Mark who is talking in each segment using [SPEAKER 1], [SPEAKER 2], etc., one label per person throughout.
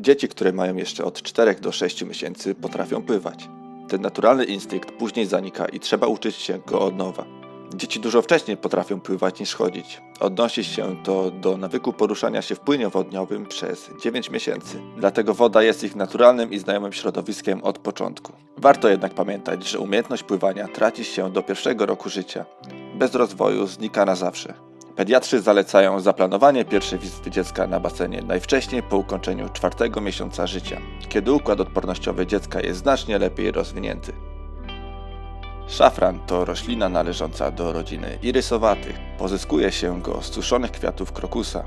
[SPEAKER 1] Dzieci, które mają jeszcze od 4 do 6 miesięcy, potrafią pływać. Ten naturalny instynkt później zanika i trzeba uczyć się go od nowa. Dzieci dużo wcześniej potrafią pływać niż chodzić. Odnosi się to do nawyku poruszania się w płynie wodniowym przez 9 miesięcy. Dlatego woda jest ich naturalnym i znajomym środowiskiem od początku. Warto jednak pamiętać, że umiejętność pływania traci się do pierwszego roku życia. Bez rozwoju znika na zawsze. Pediatrzy zalecają zaplanowanie pierwszej wizyty dziecka na basenie najwcześniej po ukończeniu czwartego miesiąca życia, kiedy układ odpornościowy dziecka jest znacznie lepiej rozwinięty. Szafran to roślina należąca do rodziny irysowatych. Pozyskuje się go z suszonych kwiatów krokusa.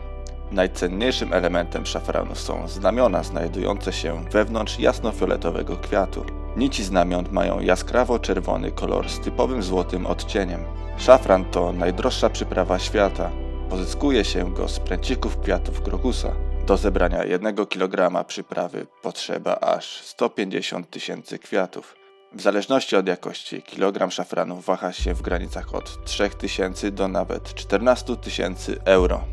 [SPEAKER 1] Najcenniejszym elementem szafranu są znamiona znajdujące się wewnątrz jasnofioletowego kwiatu. Nici znamion mają jaskrawo-czerwony kolor z typowym złotym odcieniem. Szafran to najdroższa przyprawa świata. Pozyskuje się go z pręcików kwiatów krokusa. Do zebrania 1 kg przyprawy potrzeba aż 150 tysięcy kwiatów. W zależności od jakości, kilogram szafranu waha się w granicach od 3000 do nawet 14 tysięcy euro.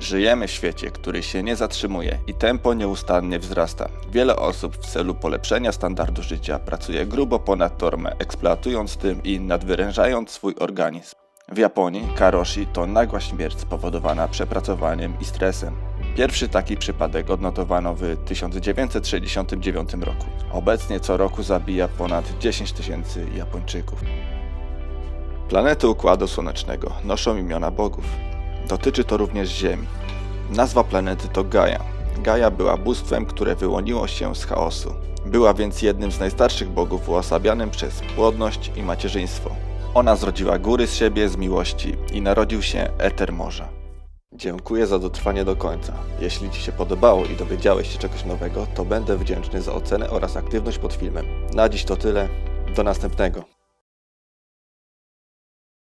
[SPEAKER 1] Żyjemy w świecie, który się nie zatrzymuje i tempo nieustannie wzrasta. Wiele osób w celu polepszenia standardu życia pracuje grubo ponad normę, eksploatując tym i nadwyrężając swój organizm. W Japonii karoshi to nagła śmierć spowodowana przepracowaniem i stresem. Pierwszy taki przypadek odnotowano w 1969 roku. Obecnie co roku zabija ponad 10 tysięcy Japończyków. Planety Układu Słonecznego noszą imiona bogów. Dotyczy to również Ziemi. Nazwa planety to Gaia. Gaia była bóstwem, które wyłoniło się z chaosu. Była więc jednym z najstarszych bogów uosabianym przez płodność i macierzyństwo. Ona zrodziła góry z siebie z miłości i narodził się eter morza. Dziękuję za dotrwanie do końca. Jeśli Ci się podobało i dowiedziałeś się czegoś nowego, to będę wdzięczny za ocenę oraz aktywność pod filmem. Na dziś to tyle. Do następnego.